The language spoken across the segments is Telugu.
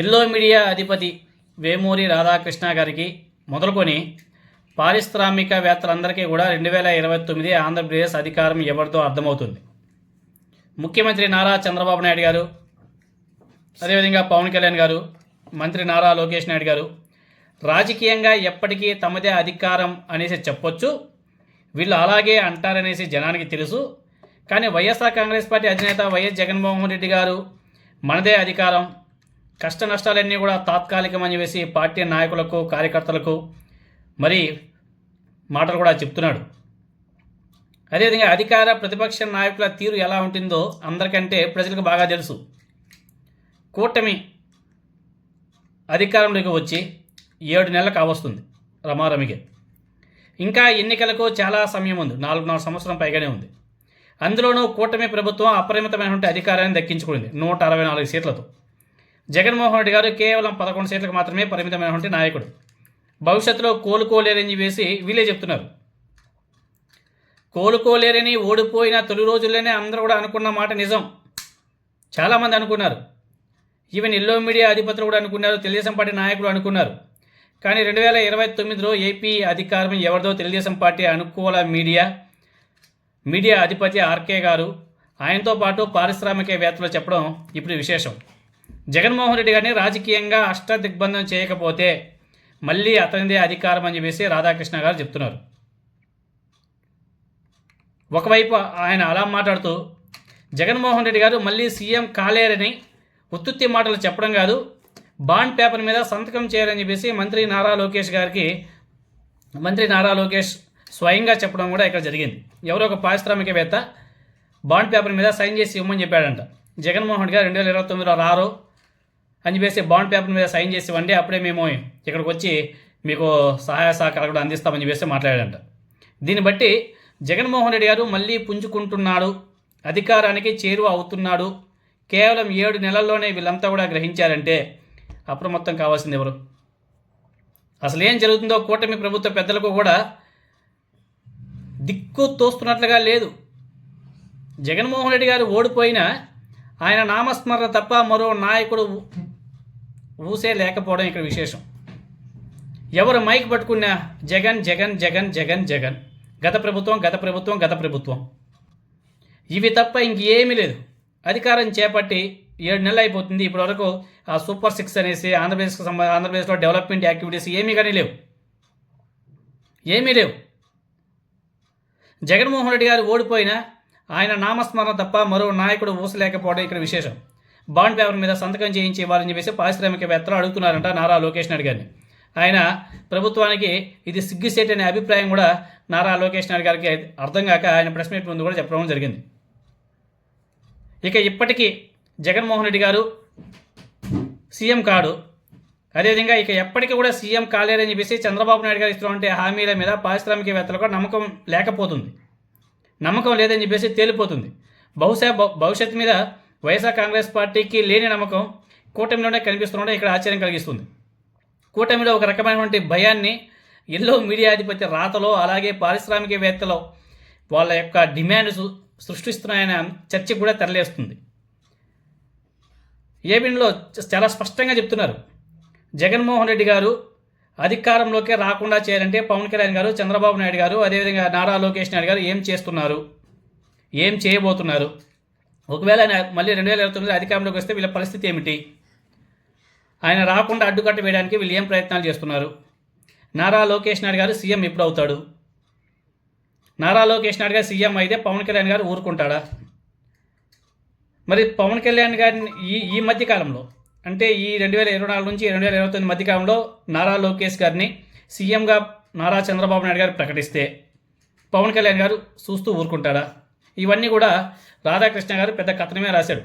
ఎల్లో మీడియా అధిపతి వేమూరి రాధాకృష్ణ గారికి మొదలుకొని పారిశ్రామికవేత్తలందరికీ కూడా రెండు వేల ఇరవై తొమ్మిది ఆంధ్రప్రదేశ్ అధికారం ఎవరితో అర్థమవుతుంది? ముఖ్యమంత్రి నారా చంద్రబాబు నాయుడు గారు అదేవిధంగా పవన్ కళ్యాణ్ గారు మంత్రి నారా లోకేష్ నాయుడు గారు రాజకీయంగా ఎప్పటికీ తమదే అధికారం అనేసి చెప్పొచ్చు. వీళ్ళు అలాగే అంటారనేసి జనానికి తెలుసు. కానీ వైఎస్ఆర్ కాంగ్రెస్ పార్టీ అధినేత వైఎస్ జగన్మోహన్ రెడ్డి గారు మనదే అధికారం. కష్ట నష్టాలన్నీ కూడా తాత్కాలికమని వేసి పార్టీ నాయకులకు కార్యకర్తలకు మరి మాటలు కూడా చెప్తున్నాడు. అదేవిధంగా అధికార ప్రతిపక్ష నాయకుల తీరు ఎలా ఉంటుందో అందరికంటే ప్రజలకు బాగా తెలుసు. కూటమి అధికారంలోకి వచ్చి ఏడు నెలలు కావస్తుంది రమారమిగా. ఇంకా ఎన్నికలకు చాలా సమయం ఉంది. నాలుగున్నర సంవత్సరం పైగానే ఉంది. అందులోనూ కూటమి ప్రభుత్వం అపరిమితమైనటువంటి అధికారాన్ని దక్కించుకుంది. నూట అరవై నాలుగు సీట్లతో. జగన్మోహన్ రెడ్డి గారు కేవలం పదకొండు సీట్లకు మాత్రమే పరిమితమైనటువంటి నాయకుడు. భవిష్యత్తులో కోలుకోలేరని వేసి వీళ్ళే చెప్తున్నారు. కోలుకోలేరని ఓడిపోయిన తొలి రోజుల్లోనే అందరూ కూడా అనుకున్న మాట నిజం. చాలామంది అనుకున్నారు. ఈవెన్ ఎల్లో మీడియా అధిపతులు కూడా అనుకున్నారు తెలుగుదేశం పార్టీ నాయకులు అనుకున్నారు. కానీ రెండు వేల ఇరవై తొమ్మిదిలో ఏపీ అధికారం ఎవరిదో తెలుగుదేశం పార్టీ అనుకూల మీడియా మీడియా అధిపతి ఆర్కే గారు ఆయనతో పాటు పారిశ్రామికవేత్తలు చెప్పడం ఇప్పుడు విశేషం. జగన్మోహన్ రెడ్డి గారిని రాజకీయంగా అష్ట దిగ్బంధం చేయకపోతే మళ్ళీ అతనిదే అధికారం అని చెప్పేసి రాధాకృష్ణ గారు చెప్తున్నారు. ఒకవైపు ఆయన అలా మాట్లాడుతూ జగన్మోహన్ రెడ్డి గారు మళ్ళీ సీఎం కాలేరని ఉత్తుత్తి మాటలు చెప్పడం కాదు బాండ్ పేపర్ మీద సంతకం చేయాలని చెప్పేసి మంత్రి నారా లోకేష్ గారికి మంత్రి నారా లోకేష్ స్వయంగా చెప్పడం కూడా ఇక్కడ జరిగింది. ఎవరో ఒక పారిశ్రామికవేత్త బాండ్ పేపర్ మీద సైన్ చేసి ఇవ్వమని చెప్పాడంట. జగన్మోహన్ రెడ్డి గారు రెండు వేల ఇరవై తొమ్మిదిలో రారు అని చెప్పేసి బాండ్ పేపర్ మీద సైన్ చేసి ఇవ్వండి. అప్పుడే మేము ఇక్కడికి వచ్చి మీకు సహాయ సహకారాలు కూడా అందిస్తామని చెప్పేసి మాట్లాడాడంట. దీన్ని బట్టి జగన్మోహన్ రెడ్డి గారు మళ్ళీ పుంజుకుంటున్నాడు. అధికారానికి చేరువ అవుతున్నాడు. కేవలం ఏడు నెలల్లోనే వీళ్ళంతా కూడా గ్రహించారంటే అప్రమత్తం కావాల్సింది ఎవరు? అసలు ఏం జరుగుతుందో కూటమి ప్రభుత్వ పెద్దలకు కూడా దిక్కు తోస్తున్నట్లుగా లేదు. జగన్మోహన్ రెడ్డి గారు ఓడిపోయినా ఆయన నామస్మరణ తప్ప మరో నాయకుడు ఊసే లేకపోవడం ఇక్కడ విశేషం. ఎవరు మైక్ పట్టుకున్నా జగన్ జగన్ జగన్ జగన్ జగన్. గత ప్రభుత్వం గత ప్రభుత్వం గత ప్రభుత్వం. ఇవి తప్ప ఇంకేమీ లేదు. అధికారం చేపట్టి ఏడు నెలలు అయిపోతుంది. ఇప్పటివరకు ఆ సూపర్ సిక్స్ అనేసి ఆంధ్రప్రదేశ్కి సంబంధ ఆంధ్రప్రదేశ్లో డెవలప్మెంట్ యాక్టివిటీస్ ఏమీ కానీ లేవు. ఏమీ లేవు. జగన్మోహన్ రెడ్డి గారు ఓడిపోయినా ఆయన నామస్మరణ తప్ప మరో నాయకుడు ఊసలేకపోవడం ఇక్కడ విశేషం. బాండ్ పేపర్ మీద సంతకం చేయించి ఇవ్వాలని చెప్పేసి పారిశ్రామికవేత్తలు అడుగుతున్నారంట నారా లోకేష్ నాయుడు గారిని. ఆయన ప్రభుత్వానికి ఇది సిగ్గుసేట్ అనే అభిప్రాయం కూడా నారా లోకేష్ నాయుడు గారికి అర్థం కాక ఆయన ప్రెస్ మీట్ ముందు కూడా చెప్పడం జరిగింది. ఇక ఇప్పటికీ జగన్మోహన్ రెడ్డి గారు సీఎం కాడు. అదేవిధంగా ఇక ఎప్పటికీ కూడా సీఎం కాలేరని చెప్పేసి చంద్రబాబు నాయుడు గారు ఇస్తున్నటువంటి హామీల మీద పారిశ్రామికవేత్తలకు నమ్మకం లేకపోతుంది. నమ్మకం లేదని చెప్పేసి తేలిపోతుంది. బహుశా భవిష్యత్తు మీద వైఎస్ఆర్ కాంగ్రెస్ పార్టీకి లేని నమ్మకం కూటమిలోనే కనిపిస్తుండడం ఇక్కడ ఆశ్చర్యం కలిగిస్తుంది. కూటమిలో ఒక రకమైనటువంటి భయాన్ని ఎల్లో మీడియాధిపతి రాతలో అలాగే పారిశ్రామికవేత్తలో వాళ్ళ యొక్క డిమాండ్స్ సృష్టిస్తున్నాయనే చర్చ కూడా తెరలేస్తుంది. ఏబిన్లో చాలా స్పష్టంగా చెప్తున్నారు. జగన్మోహన్ రెడ్డి గారు అధికారంలోకి రాకుండా చేయాలంటే పవన్ కళ్యాణ్ గారు చంద్రబాబు నాయుడు గారు అదేవిధంగా నారా లోకేష్ నాయుడు గారు ఏం చేస్తున్నారు? ఏం చేయబోతున్నారు? ఒకవేళ ఆయన మళ్ళీ రెండు వేల ఇరవై తొమ్మిది అధికారంలోకి వస్తే వీళ్ళ పరిస్థితి ఏమిటి? ఆయన రాకుండా అడ్డుకట్ట వేయడానికి వీళ్ళు ఏం ప్రయత్నాలు చేస్తున్నారు? నారా లోకేష్ నాయుడు గారు సీఎం ఎప్పుడు అవుతాడు? నారా లోకేష్ నాయుడు గారు సీఎం అయితే పవన్ కళ్యాణ్ గారు ఊరుకుంటాడా? మరి పవన్ కళ్యాణ్ గారిని ఈ ఈ మధ్యకాలంలో అంటే ఈ రెండు వేల ఇరవై నాలుగు నుంచి రెండు వేల ఇరవై తొమ్మిది మధ్య కాలంలో నారా లోకేష్ గారిని సీఎంగా నారా చంద్రబాబు నాయుడు గారు ప్రకటిస్తే పవన్ కళ్యాణ్ గారు చూస్తూ ఊరుకుంటాడా? ఇవన్నీ కూడా రాధాకృష్ణ గారు పెద్ద కథనమే రాశాడు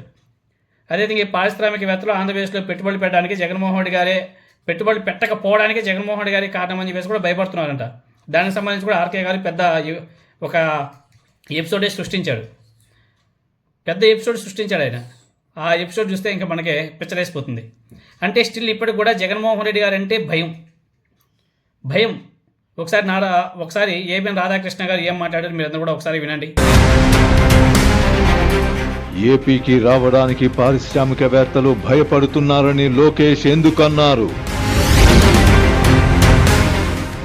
అదేవిధంగా ఈ పారిశ్రామికవేత్తలు ఆంధ్రప్రదేశ్లో పెట్టుబడులు పెట్టడానికి జగన్మోహన్ రెడ్డి గారే పెట్టుబడులు పెట్టకపోవడానికి జగన్మోహన్ రెడ్డి గారి కారణం అని చెప్పేసి కూడా భయపడుతున్నారంట. దానికి సంబంధించి కూడా ఆర్కే గారు పెద్ద ఒక ఎపిసోడే సృష్టించాడు. పెద్ద ఎపిసోడ్ సృష్టించాడు ఆయన. ఆ ఎపిసోడ్ చూస్తే ఇంకా మనకి పిచ్చరేసిపోతుంది. అంటే స్టిల్ ఇప్పటికి కూడా జగన్మోహన్ రెడ్డి గారు అంటే భయం. భయం. ఒకసారి నారా ఒకసారి ఏబిఎన్ రాధాకృష్ణ గారు ఏం మాట్లాడారు మీరందరూ కూడా ఒకసారి వినండి. ఏపీకి రావడానికి పారిశ్రామికవేత్తలు భయపడుతున్నారని లోకేష్ ఎందుకన్నారు?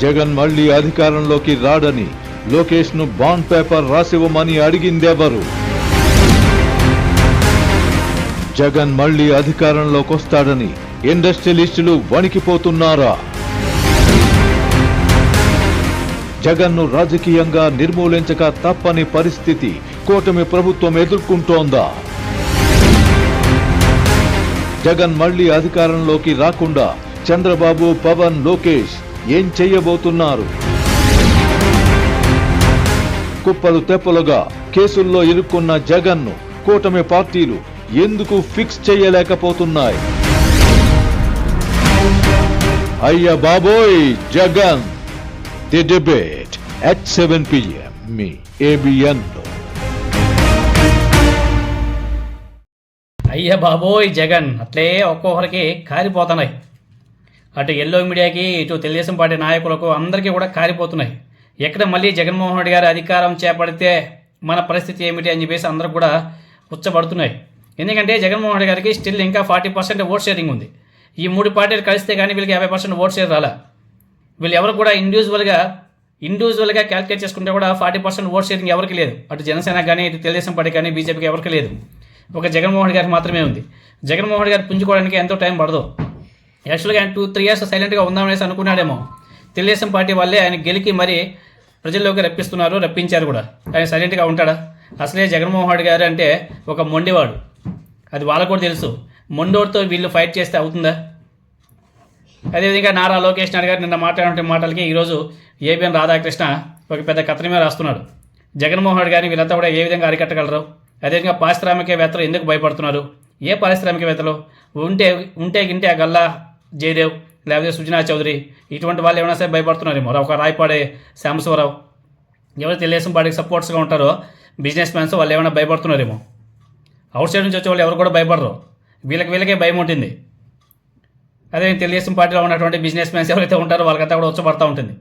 జగన్ మళ్ళీ అధికారంలోకి రాడని లోకేష్ను బాండ్ పేపర్ రాసివ్వమని అడిగిందెవరు? జగన్ మళ్ళీ అధికారంలోకి వస్తాడని ఇండస్ట్రియలిస్టులు వణికిపోతున్నారా? జగన్ను రాజకీయంగా నిర్మూలించక తప్పని పరిస్థితి కూటమి ప్రభుత్వం ఎదుర్కొంటోందా? జగన్ మళ్ళీ అధికారంలోకి రాకుండా చంద్రబాబు పవన్ లోకేష్ ఏం చెయ్యబోతున్నారు కుప్పలు తెప్పలుగా కేసుల్లో ఇరుక్కున్న జగన్ను కూటమి పార్టీలు ఎందుకు ఫిక్స్ చేయలేకపోతున్నాయి? అయ్య బాబోయ్ Jagan! The debate at seven PM me ABN అయ్య బాబోయ్ జగన్ అట్లే ఒక్కొక్కరికి కారిపోతున్నాయి. అటు ఎల్లో మీడియాకి ఇటు తెలుగుదేశం పార్టీ నాయకులకు అందరికీ కూడా కారిపోతున్నాయి. ఎక్కడ మళ్ళీ జగన్మోహన్ రెడ్డి గారు అధికారం చేపడితే మన పరిస్థితి ఏమిటి అని చెప్పేసి అందరూ కూడా ఉచ్చబడుతున్నాయి ఎందుకంటే జగన్మోహన్ రెడ్డి గారికి స్టిల్ ఇంకా ఫార్టీ పర్సెంట్ ఓట్ షేరింగ్ ఉంది. ఈ మూడు పార్టీలు కలిస్తే కానీ వీళ్ళకి యాభై పర్సెంట్ ఓట్ షేర్ రాలా. వీళ్ళు ఎవరు కూడా ఇండివిజువల్గా ఇండివిజువల్గా క్యాల్కులేట్ చేసుకుంటే కూడా ఫార్టీ పర్సెంట్ ఓట్ షేరింగ్ ఎవరికి లేదు. అటు జనసేన కానీ ఇటు తెలుగుదేశం పార్టీ కానీ బీజేపీకి ఎవరికి లేదు. ఒక జగన్మోహన్ గారికి మాత్రమే ఉంది. జగన్మోహన్ గారు పుంజుకోవడానికి ఎంతో టైం పడదు. యాక్చువల్గా ఆయన టూ త్రీ ఇయర్స్ సైలెంట్గా ఉందామనేసి అనుకున్నాడేమో. తెలుగుదేశం పార్టీ వాళ్ళే ఆయన గెలికి మరి ప్రజల్లోకి రప్పిస్తున్నారు రప్పించారు కూడా. ఆయన సైలెంట్గా ఉంటాడా? అసలే జగన్మోహన్ రెడ్డి గారు అంటే ఒక మొండివాడు. అది వాళ్ళకు కూడా తెలుసు. మొండోడితో వీళ్ళు ఫైట్ చేస్తే అవుతుందా? అదేవిధంగా నారా లోకేష్ నాయుడు గారు నిన్న మాట్లాడిన మాటలకి ఈరోజు ఏబిఎన్ రాధాకృష్ణ ఒక పెద్ద కథనమే రాస్తున్నాడు. జగన్మోహన్ రెడ్డి గారిని వీళ్ళంతా కూడా ఏ విధంగా అరికట్టగలరు? అదేవిధంగా పారిశ్రామికవేత్తలు ఎందుకు భయపడుతున్నారు? ఏ పారిశ్రామికవేత్తలు? ఉంటే ఉంటే గింటే ఆ గల్లా జయదేవ్ లేకపోతే సుజనా చౌదరి ఇటువంటి వాళ్ళు ఏమైనా సరే భయపడుతున్నారేమో ఒక రాయపాడే సాంబశివరావు ఎవరు తెలుగుదేశం పార్టీకి సపోర్ట్స్గా ఉంటారో బిజినెస్ మ్యాన్స్ వాళ్ళు ఏమైనా భయపడుతున్నారేమో అవుట్ సైడ్ నుంచి వచ్చే వాళ్ళు ఎవరు కూడా భయపడరు. వీళ్ళకి వీళ్ళకే భయం ఉంటుంది. అదే తెలుగుదేశం పార్టీలో ఉన్నటువంటి బిజినెస్ మ్యాన్స్ ఎవరైతే ఉంటారో వాళ్ళకంతా కూడా ఉచ్చబడతా ఉంటుంది.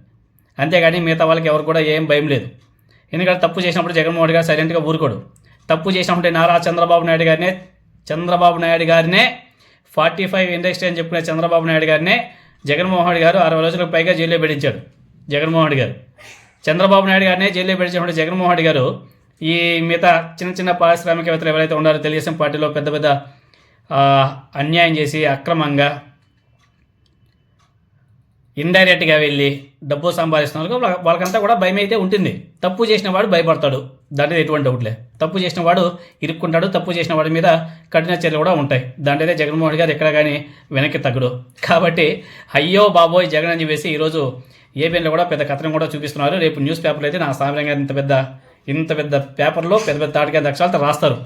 అంతేగాని మిగతా వాళ్ళకి ఎవరు కూడా ఏం భయం లేదు. ఎందుకంటే తప్పు చేసినప్పుడు జగన్మోహన్ రెడ్డి గారు సైలెంట్గా ఊరుకోడు. తప్పు చేసినప్పుడు నారా చంద్రబాబు నాయుడు గారినే చంద్రబాబు నాయుడు గారినే ఫార్టీ ఫైవ్ ఇండస్ట్రీ అని చెప్పుకునే చంద్రబాబు నాయుడు గారినే జగన్మోహన్ రెడ్డి గారు అరవై రోజులకు పైగా జైల్లో పెట్టించాడు జగన్మోహన్ రెడ్డి గారు. చంద్రబాబు నాయుడు గారినే జైల్లో పెట్టించినప్పుడు జగన్మోహన్ రెడ్డి గారు ఈ మిగతా చిన్న చిన్న పారిశ్రామికవేత్తలు ఎవరైతే ఉన్నారో తెలుగుదేశం పార్టీలో పెద్ద పెద్ద అన్యాయం చేసి అక్రమంగా ఇండైరెక్ట్గా వెళ్ళి డబ్బు సంపాదిస్తున్న వాళ్ళకి వాళ్ళకంతా కూడా భయం అయితే ఉంటుంది. తప్పు చేసిన వాడు భయపడతాడు. దాంట్లో ఎటువంటి డౌట్లే తప్పు చేసిన వాడు ఇరుక్కుంటాడు. తప్పు చేసిన వాడి మీద కఠిన చర్యలు కూడా ఉంటాయి. దాంట్లో అయితే జగన్మోహన్ రెడ్డి గారు ఎక్కడ కానీ వెనక్కి తగ్గడు. కాబట్టి అయ్యో బాబోయ్ జగన్ అని చెప్పేసి ఈరోజు ఏబిఎన్లో కూడా పెద్ద కథనం కూడా చూపిస్తున్నారు. రేపు న్యూస్ పేపర్లో అయితే నా సామాన్యంగా ఇంత పెద్ద ఇంత పెద్ద పేపర్లో పెద్ద పెద్ద తాటికే అక్షరాలతో రాస్తారు.